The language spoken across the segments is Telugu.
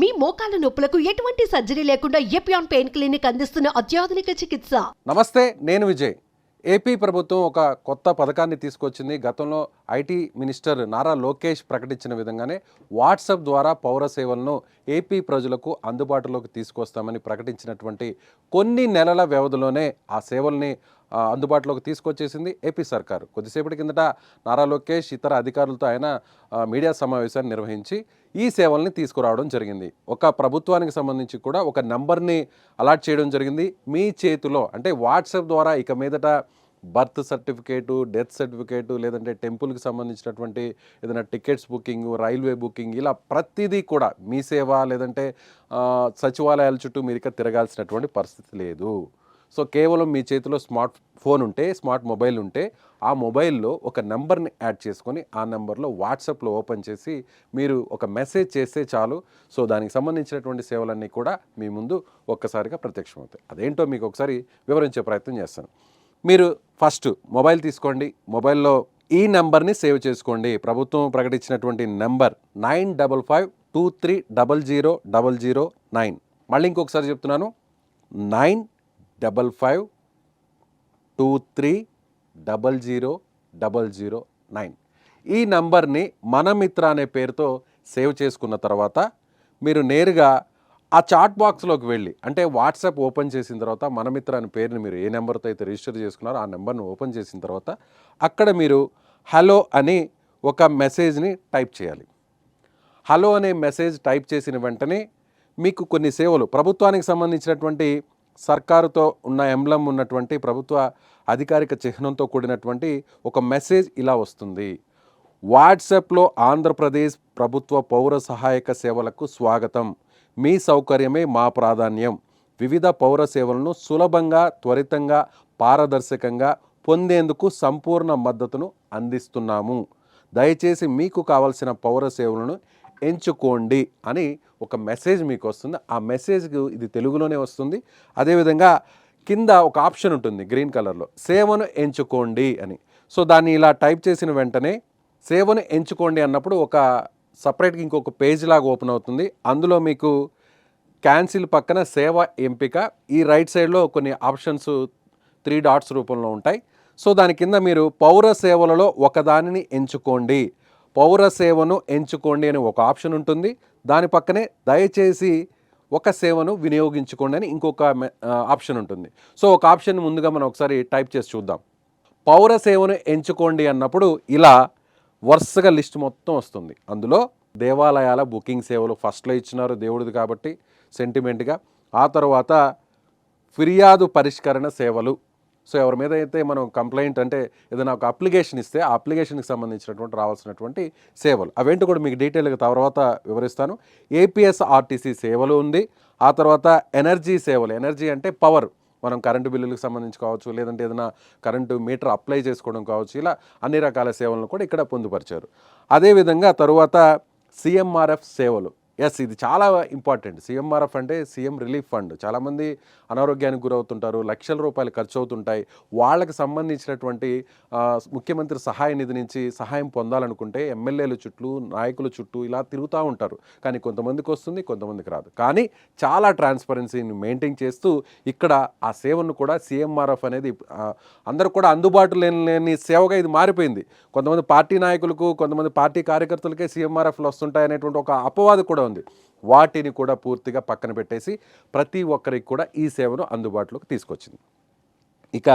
మీ మోకాల నొప్పులకు ఎటువంటి సర్జరీ లేకుండా ఎపియాన్ పెయిన్ క్లినిక్ అందిస్తున్న అత్యాధునిక చికిత్స. నమస్తే నేను విజయ్. ఏపీ ప్రభుత్వం ఒక కొత్త పథకాన్ని తీసుకొచ్చింది. గతంలో ఐటీ మినిస్టర్ నారా లోకేష్ ప్రకటించిన విధంగానే వాట్సాప్ ద్వారా పౌర సేవలను ఏపీ ప్రజలకు అందుబాటులోకి తీసుకొస్తామని ప్రకటించినటువంటి కొన్ని నెలల వ్యవధిలోనే ఆ సేవల్ని అందుబాటులోకి తీసుకొచ్చేసింది ఏపీ సర్కార్. కొద్దిసేపటి కిందట నారా లోకేష్ ఇతర అధికారులతో ఆయన మీడియా సమావేశాన్ని నిర్వహించి ఈ సేవల్ని తీసుకురావడం జరిగింది. ఒక ప్రభుత్వానికి సంబంధించి కూడా ఒక నెంబర్ని అలాట్ చేయడం జరిగింది. మీ చేతిలో అంటే వాట్సాప్ ద్వారా ఇక మీదట బర్త్ సర్టిఫికేటు డెత్ సర్టిఫికేటు లేదంటే టెంపుల్కి సంబంధించినటువంటి ఏదైనా టికెట్స్ బుకింగ్ రైల్వే బుకింగ్ ఇలా ప్రతిదీ కూడా మీ సేవ లేదంటే సచివాలయాల చుట్టూ మీరు ఇక తిరగాల్సినటువంటి పరిస్థితి లేదు. సో కేవలం మీ చేతిలో స్మార్ట్ ఫోన్ ఉంటే స్మార్ట్ మొబైల్ ఉంటే ఆ మొబైల్లో ఒక నెంబర్ని యాడ్ చేసుకొని ఆ నెంబర్లో వాట్సాప్లో ఓపెన్ చేసి మీరు ఒక మెసేజ్ చేస్తే చాలు. సో దానికి సంబంధించినటువంటి సేవలన్నీ కూడా మీ ముందు ఒక్కసారిగా ప్రత్యక్షమవుతాయి. అదేంటో మీకు ఒకసారి వివరించే ప్రయత్నం చేస్తాను. మీరు ఫస్ట్ మొబైల్ తీసుకోండి. మొబైల్లో ఈ నెంబర్ని సేవ్ చేసుకోండి. ప్రభుత్వం ప్రకటించినటువంటి number nine double five two three double zero double zero nine. మళ్ళీ ఇంకొకసారి చెప్తున్నాను. Nine double five two three double zero double zero nine ఈ నంబర్ని మనమిత్ర అనే పేరుతో సేవ్ చేసుకున్న తర్వాత మీరు నేరుగా ఆ చాట్ బాక్స్లోకి వెళ్ళి అంటే వాట్సాప్ ఓపెన్ చేసిన తర్వాత మనమిత్ర అనే పేరుని మీరు ఏ నెంబర్తో అయితే రిజిస్టర్ చేసుకున్నారో ఆ నెంబర్ను ఓపెన్ చేసిన తర్వాత అక్కడ మీరు హలో అని ఒక మెసేజ్ని టైప్ చేయాలి. హలో అనే మెసేజ్ టైప్ చేసిన వెంటనే మీకు కొన్ని సేవలు ప్రభుత్వానికి సంబంధించినటువంటి సర్కారుతో ఉన్న ఎంబ్లం ఉన్నటువంటి ప్రభుత్వ అధికారిక చిహ్నంతో కూడినటువంటి ఒక మెసేజ్ ఇలా వస్తుంది. వాట్సాప్లో ఆంధ్రప్రదేశ్ ప్రభుత్వ పౌర సహాయక సేవలకు స్వాగతం. మీ సౌకర్యమే మా ప్రాధాన్యం. వివిధ పౌర సేవలను సులభంగా త్వరితంగా పారదర్శకంగా పొందేందుకు సంపూర్ణ మద్దతును అందిస్తున్నాము. దయచేసి మీకు కావలసిన పౌర సేవలను ఎంచుకోండి అని ఒక మెసేజ్ మీకు వస్తుంది ఆ మెసేజ్కి ఇది తెలుగులోనే వస్తుంది. అదేవిధంగా కింద ఒక ఆప్షన్ ఉంటుంది గ్రీన్ కలర్లో సేవను ఎంచుకోండి అని. సో దాన్ని ఇలా టైప్ చేసిన వెంటనే సేవను ఎంచుకోండి అన్నప్పుడు ఒక సపరేట్గా ఇంకొక పేజ్ లాగా ఓపెన్ అవుతుంది. అందులో మీకు క్యాన్సిల్ పక్కన సేవ ఎంపిక ఈ రైట్ సైడ్లో కొన్ని ఆప్షన్స్ త్రీ డాట్స్ రూపంలో ఉంటాయి. సో దాని కింద మీరు పౌర సేవలలో ఒకదానిని ఎంచుకోండి. పౌర సేవను ఎంచుకోండి అని ఒక ఆప్షన్ ఉంటుంది. దాని పక్కనే దయచేసి ఒక సేవను వినియోగించుకోండి అని ఇంకొక మె- ఆప్షన్ ఉంటుంది. సో ఒక ఆప్షన్ ముందుగా మనం ఒకసారి టైప్ చేసి చూద్దాం. పౌర సేవను ఎంచుకోండి అన్నప్పుడు ఇలా వరుసగా లిస్ట్ మొత్తం వస్తుంది. అందులో దేవాలయాల బుకింగ్ సేవలు ఫస్ట్లో ఇచ్చినారు దేవుడిది కాబట్టి సెంటిమెంట్గా. ఆ తర్వాత ఫిర్యాదు పరిష్కరణ సేవలు సో ఎవరి మీద అయితే మనం కంప్లైంట్ అంటే ఏదైనా ఒక అప్లికేషన్ ఇస్తే ఆ అప్లికేషన్కి సంబంధించినటువంటి రావాల్సినటువంటి సేవలు. అవేంటి కూడా మీకు డీటెయిల్గా తర్వాత వివరిస్తాను. ఏపీఎస్ ఆర్టీసీ సేవలు ఉంది. ఆ తర్వాత ఎనర్జీ సేవలు. ఎనర్జీ అంటే పవర్. మనం కరెంటు బిల్లులకు సంబంధించి కావచ్చు లేదంటే ఏదైనా కరెంటు మీటర్ అప్లై చేసుకోవడం కావచ్చు ఇలా అన్ని రకాల సేవలను కూడా ఇక్కడ పొందుపరిచారు. అదేవిధంగా తరువాత సిఎంఆర్ఎఫ్ సేవలు. ఎస్ ఇది చాలా ఇంపార్టెంట్ సీఎంఆర్ఎఫ్ అంటే సీఎం రిలీఫ్ ఫండ్ చాలామంది అనారోగ్యానికి గురవుతుంటారు లక్షల రూపాయలు ఖర్చు అవుతుంటాయి వాళ్ళకి సంబంధించినటువంటి ముఖ్యమంత్రి సహాయ నిధి నుంచి సహాయం పొందాలనుకుంటే ఎమ్మెల్యేల చుట్టూ నాయకుల చుట్టూ ఇలా తిరుగుతూ ఉంటారు. కానీ కొంతమందికి వస్తుంది కొంతమందికి రాదు. కానీ చాలా ట్రాన్స్పరెన్సీని మెయింటైన్ చేస్తూ ఇక్కడ ఆ సేవను కూడా సీఎంఆర్ఎఫ్ అనేది అందరూ కూడా అందుబాటులో లేని లేని సేవగా ఇది మారిపోయింది. కొంతమంది పార్టీ నాయకులకు కొంతమంది పార్టీ కార్యకర్తలకే సీఎంఆర్ఎఫ్లు వస్తుంటాయి అనేటువంటి ఒక అపవాదు కూడా ఉంది. వాటిని కూడా పూర్తిగా పక్కన పెట్టేసి ప్రతి ఒక్కరికి కూడా ఈ సేవను అందుబాటులోకి తీసుకొచ్చింది. ఇక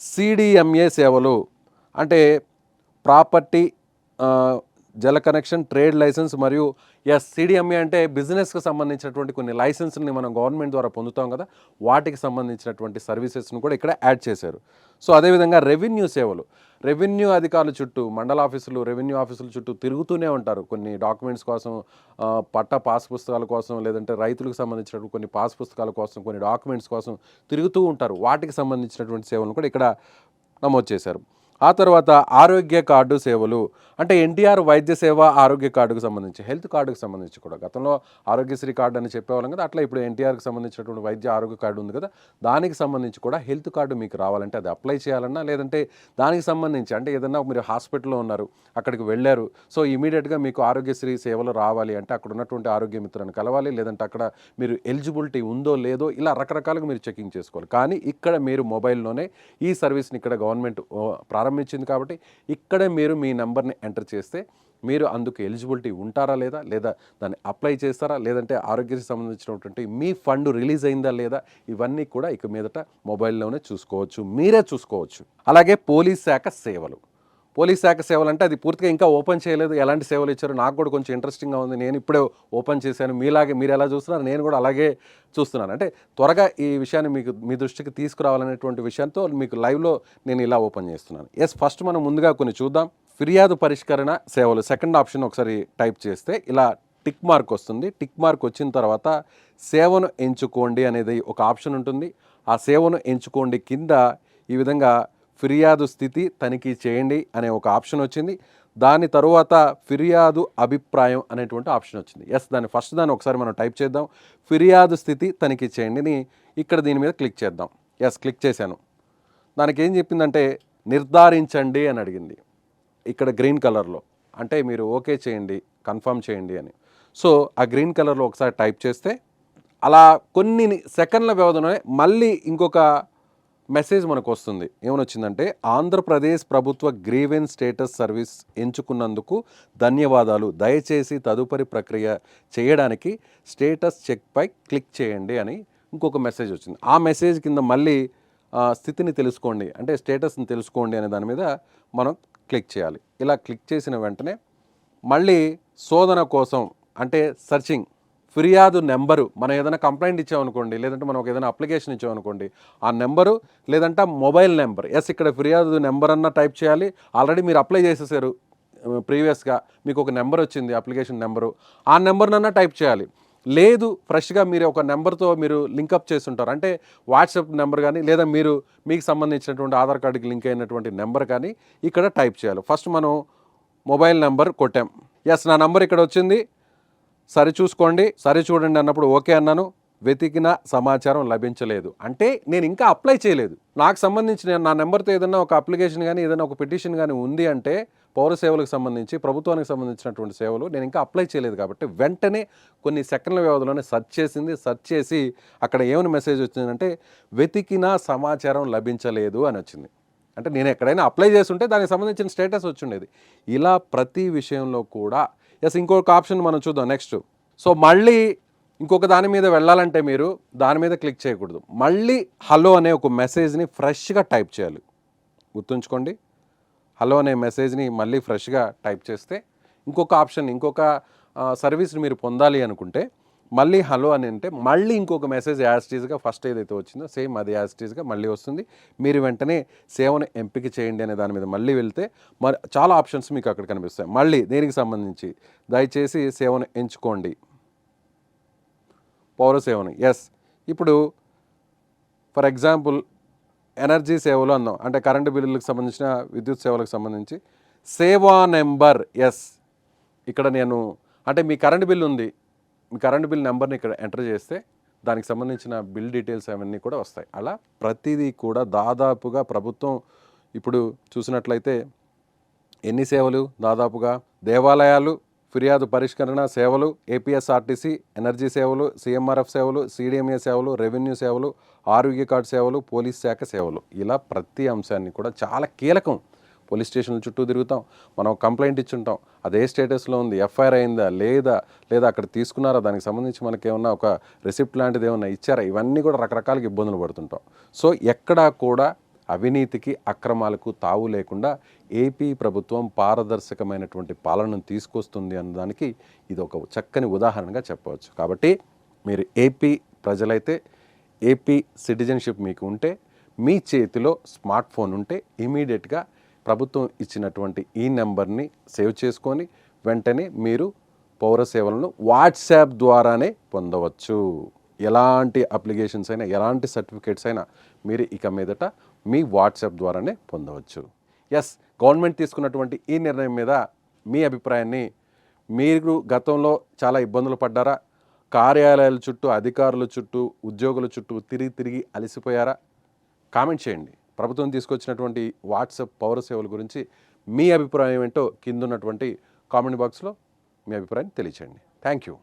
సిడిఎంఏ సేవలు అంటే ప్రాపర్టీ జల కనెక్షన్ ట్రేడ్ లైసెన్స్ మరియు ఎస్ సిడిఎంఏ అంటే బిజినెస్కి సంబంధించినటువంటి కొన్ని లైసెన్స్ని మనం గవర్నమెంట్ ద్వారా పొందుతాం కదా. వాటికి సంబంధించినటువంటి సర్వీసెస్ను కూడా ఇక్కడ యాడ్ చేశారు. సో అదేవిధంగా రెవెన్యూ సేవలు. రెవెన్యూ అధికారుల చుట్టూ మండల ఆఫీసులు రెవెన్యూ ఆఫీసుల చుట్టూ తిరుగుతూనే ఉంటారు. కొన్ని డాక్యుమెంట్స్ కోసం పట్ట పాస్ పుస్తకాల కోసం లేదంటే రైతులకు సంబంధించినటువంటి కొన్ని పాస్ పుస్తకాల కోసం కొన్ని డాక్యుమెంట్స్ కోసం తిరుగుతూ ఉంటారు. వాటికి సంబంధించినటువంటి సేవలను కూడా ఇక్కడ నమోదు చేశారు. ఆ తర్వాత ఆరోగ్య కార్డు సేవలు. అంటే ఎన్టీఆర్ వైద్య సేవ ఆరోగ్య కార్డుకు సంబంధించి హెల్త్ కార్డుకు సంబంధించి కూడా. గతంలో ఆరోగ్యశ్రీ కార్డు అని చెప్పేవాళ్ళం కదా అట్లా ఇప్పుడు ఎన్టీఆర్కి సంబంధించినటువంటి వైద్య ఆరోగ్య కార్డు ఉంది కదా దానికి సంబంధించి కూడా హెల్త్ కార్డు మీకు రావాలంటే అది అప్లై చేయాలన్నా లేదంటే దానికి సంబంధించి అంటే ఏదన్నా మీరు హాస్పిటల్లో ఉన్నారు అక్కడికి వెళ్ళారు సో ఇమీడియట్గా మీకు ఆరోగ్యశ్రీ సేవలు రావాలి అంటే అక్కడ ఉన్నటువంటి ఆరోగ్య మిత్రులను కలవాలి లేదంటే అక్కడ మీరు ఎలిజిబిలిటీ ఉందో లేదో ఇలా రకరకాలుగా మీరు చెకింగ్ చేసుకోవాలి. కానీ ఇక్కడ మీరు మొబైల్లోనే ఈ సర్వీస్ని ఇక్కడ గవర్నమెంట్ ప్రారంభ ప్రారంభించింది కాబట్టి ఇక్కడే మీరు మీ నెంబర్ని ఎంటర్ చేస్తే మీరు అందుకు ఎలిజిబిలిటీ ఉంటారా లేదా లేదా దాన్ని అప్లై చేస్తారా లేదంటే ఆరోగ్యకి సంబంధించినటువంటి మీ ఫండ్ రిలీజ్ అయిందా లేదా ఇవన్నీ కూడా ఇక మీదట మొబైల్లోనే చూసుకోవచ్చు మీరే చూసుకోవచ్చు. అలాగే పోలీస్ శాఖ సేవలు. పోలీస్ శాఖ సేవలు అంటే అది పూర్తిగా ఇంకా ఓపెన్ చేయలేదు. ఎలాంటి సేవలు ఇచ్చారు నాకు కూడా కొంచెం ఇంట్రెస్టింగ్గా ఉంది. నేను ఇప్పుడే ఓపెన్ చేశాను. మీలాగే మీరు ఎలా చూస్తున్నారు నేను కూడా అలాగే చూస్తున్నాను. అంటే త్వరగా ఈ విషయాన్ని మీకు మీ దృష్టికి తీసుకురావాలనేటువంటి విషయంతో మీకు లైవ్లో నేను ఇలా ఓపెన్ చేస్తున్నాను. ఎస్ ఫస్ట్ మనం ముందుగా కొన్ని చూద్దాం. ఫిర్యాదు పరిష్కరణ సేవలు. సెకండ్ ఆప్షన్ ఒకసారి టైప్ చేస్తే ఇలా టిక్ మార్క్ వస్తుంది. టిక్ మార్క్ వచ్చిన తర్వాత సేవను ఎంచుకోండి అనేది ఒక ఆప్షన్ ఉంటుంది. ఆ సేవను ఎంచుకోండి కింద ఈ విధంగా ఫిర్యాదు స్థితి తనిఖీ చేయండి అనే ఒక ఆప్షన్ వచ్చింది. దాని తరువాత ఫిర్యాదు అభిప్రాయం అనేటువంటి ఆప్షన్ వచ్చింది. ఎస్ దాన్ని ఫస్ట్ దాన్ని ఒకసారి మనం టైప్ చేద్దాం. ఫిర్యాదు స్థితి తనిఖీ చేయండి అని ఇక్కడ దీని మీద క్లిక్ చేద్దాం. ఎస్ క్లిక్ చేశాను. దానికి ఏం చెప్పిందంటే నిర్ధారించండి అని అడిగింది. ఇక్కడ గ్రీన్ కలర్లో అంటే మీరు ఓకే చేయండి కన్ఫర్మ్ చేయండి అని. సో ఆ గ్రీన్ కలర్లో ఒకసారి టైప్ చేస్తే అలా కొన్ని సెకండ్ల వ్యవధిలోనే మళ్ళీ ఇంకొక మెసేజ్ మనకు వస్తుంది ఏమని వచ్చిందంటే ఆంధ్రప్రదేశ్ ప్రభుత్వ గ్రీవెన్స్ స్టేటస్ సర్వీస్ ఎంచుకున్నందుకు ధన్యవాదాలు. దయచేసి తదుపరి ప్రక్రియ చేయడానికి స్టేటస్ చెక్పై క్లిక్ చేయండి అని ఇంకొక మెసేజ్ వచ్చింది. ఆ మెసేజ్ కింద మళ్ళీ స్థితిని తెలుసుకోండి. అంటే స్టేటస్ని తెలుసుకోండి అనే దాని మీద మనం క్లిక్ చేయాలి. ఇలా క్లిక్ చేసిన వెంటనే మళ్ళీ శోధన కోసం అంటే సర్చింగ్ ఫిర్యాదు నెంబరు మనం ఏదైనా కంప్లైంట్ ఇచ్చామనుకోండి లేదంటే మనం ఒక ఏదైనా అప్లికేషన్ ఇచ్చామనుకోండి ఆ నెంబరు లేదంటే ఆ మొబైల్ నెంబర్ ఎస్ ఇక్కడ ఫిర్యాదు నెంబర్ అన్న టైప్ చేయాలి. ఆల్రెడీ మీరు అప్లై చేసేసారు ప్రీవియస్గా మీకు ఒక నెంబర్ వచ్చింది అప్లికేషన్ నెంబరు ఆ నెంబర్నన్నా టైప్ చేయాలి. లేదు ఫ్రెష్గా మీరు ఒక నెంబర్తో మీరు లింకప్ చేస్తుంటారు అంటే వాట్సాప్ నెంబర్ కానీ లేదా మీరు మీకు సంబంధించినటువంటి ఆధార్ కార్డుకి లింక్ అయినటువంటి నెంబర్ కానీ ఇక్కడ టైప్ చేయాలి. ఫస్ట్ మనం మొబైల్ నెంబర్ కొట్టాం. ఎస్ నా నెంబర్ ఇక్కడ వచ్చింది. సరి చూసుకోండి సరి చూడండి అన్నప్పుడు ఓకే అన్నాను. వెతికిన సమాచారం లభించలేదు. అంటే నేను ఇంకా అప్లై చేయలేదు. నాకు సంబంధించిన నా నెంబర్తో ఏదైనా ఒక అప్లికేషన్ కానీ ఏదైనా ఒక పిటిషన్ కానీ ఉంది అంటే పౌర సేవలకు సంబంధించి ప్రభుత్వానికి సంబంధించినటువంటి సేవలు నేను ఇంకా అప్లై చేయలేదు కాబట్టి వెంటనే కొన్ని సెకండ్ల వ్యవధిలోనే సెర్చ్ చేసింది. సెర్చ్ చేసి అక్కడ ఏమైనా మెసేజ్ వచ్చిందంటే వెతికిన సమాచారం లభించలేదు అని వచ్చింది. అంటే నేను ఎక్కడైనా అప్లై చేస్తుంటే దానికి సంబంధించిన స్టేటస్ వచ్చిండేది ఇలా ప్రతి విషయంలో కూడా ఎస్ ఇంకొక ఆప్షన్ మనం చూద్దాం నెక్స్ట్ సో మళ్ళీ ఇంకొక దాని మీద వెళ్ళాలంటే మీరు దాని మీద క్లిక్ చేయకూడదు. మళ్ళీ హలో అనే ఒక మెసేజ్ని ఫ్రెష్గా టైప్ చేయాలి. గుర్తుంచుకోండి. హలో అనే మెసేజ్ని మళ్ళీ ఫ్రెష్గా టైప్ చేస్తే ఇంకొక ఆప్షన్ ఇంకొక సర్వీస్ని మీరు పొందాలి అనుకుంటే మళ్ళీ హలో అని అంటే మళ్ళీ ఇంకొక మెసేజ్ యాస్టీస్గా ఫస్ట్ ఏదైతే వచ్చిందో సేమ్ అది యాస్టీస్గా మళ్ళీ వస్తుంది. మీరు వెంటనే సేవను ఎంపిక చేయండి అనే దాని మీద మళ్ళీ వెళ్తే మరి చాలా ఆప్షన్స్ మీకు అక్కడ కనిపిస్తాయి. మళ్ళీ దేనికి సంబంధించి దయచేసి సేవను ఎంచుకోండి. పౌర సేవను ఎస్ ఇప్పుడు ఫర్ ఎగ్జాంపుల్ ఎనర్జీ సేవలు అన్నాం. అంటే కరెంటు బిల్లులకు సంబంధించిన విద్యుత్ సేవలకు సంబంధించి సేవా నెంబర్ ఎస్ ఇక్కడ నేను అంటే మీ కరెంటు బిల్ ఉంది. మీ బిల్ నెంబర్ని ఇక్కడ ఎంటర్ చేస్తే దానికి సంబంధించిన బిల్ డీటెయిల్స్ అవన్నీ కూడా వస్తాయి. అలా ప్రతిదీ కూడా దాదాపుగా ప్రభుత్వం ఇప్పుడు చూసినట్లయితే ఎన్ని సేవలు? దాదాపుగా దేవాలయాలు ఫిర్యాదు పరిష్కరణ సేవలు ఏపీఎస్ఆర్టీసీ ఎనర్జీ సేవలు సిఎంఆర్ఎఫ్ సేవలు సిడిఎంఏ సేవలు రెవెన్యూ సేవలు ఆరోగ్య కార్డు సేవలు పోలీస్ శాఖ సేవలు. ఇలా ప్రతి అంశాన్ని కూడా చాలా కీలకం. పోలీస్ స్టేషన్ల చుట్టూ తిరుగుతాం. మనం కంప్లైంట్ ఇచ్చుంటాం. అదే స్టేటస్లో ఉంది. ఎఫ్ఐఆర్ అయిందా? లేదా? లేదా అక్కడ తీసుకున్నారా? దానికి సంబంధించి మనకి ఏమన్నా ఒక రిసిప్ట్ లాంటిది ఏమన్నా ఇచ్చారా? ఇవన్నీ కూడా రకరకాల ఇబ్బందులు పడుతుంటాం. సో ఎక్కడా కూడా అవినీతికి అక్రమాలకు తావు లేకుండా ఏపీ ప్రభుత్వం పారదర్శకమైనటువంటి పాలనను తీసుకొస్తుంది అన్నదానికి ఇది ఒక చక్కని ఉదాహరణగా చెప్పవచ్చు. కాబట్టి మీరు ఏపీ ప్రజలైతే ఏపీ సిటిజన్షిప్ మీకు ఉంటే మీ చేతిలో స్మార్ట్ ఫోన్ ఉంటే ఇమీడియట్గా ప్రభుత్వం ఇచ్చినటువంటి ఈ నెంబర్ని సేవ్ చేసుకొని వెంటనే మీరు పౌర సేవలను వాట్సాప్ ద్వారానే పొందవచ్చు. ఎలాంటి అప్లికేషన్స్ అయినా ఎలాంటి సర్టిఫికేట్స్ అయినా మీరు ఇక మీదట మీ వాట్సాప్ ద్వారానే పొందవచ్చు. ఎస్ గవర్నమెంట్ తీసుకున్నటువంటి ఈ నిర్ణయం మీద మీ అభిప్రాయాన్ని మీరు గతంలో చాలా ఇబ్బందులు పడ్డారా? కార్యాలయాల చుట్టూ అధికారుల చుట్టూ ఉద్యోగుల చుట్టూ తిరిగి తిరిగి అలసిపోయారా? కామెంట్ చేయండి. ప్రభుత్వం తీసుకొచ్చినటువంటి వాట్సాప్ పౌర సేవల గురించి మీ అభిప్రాయం ఏంటో కింద ఉన్నటువంటి కామెంట్ బాక్స్లో మీ అభిప్రాయం తెలియచేయండి. Thank you.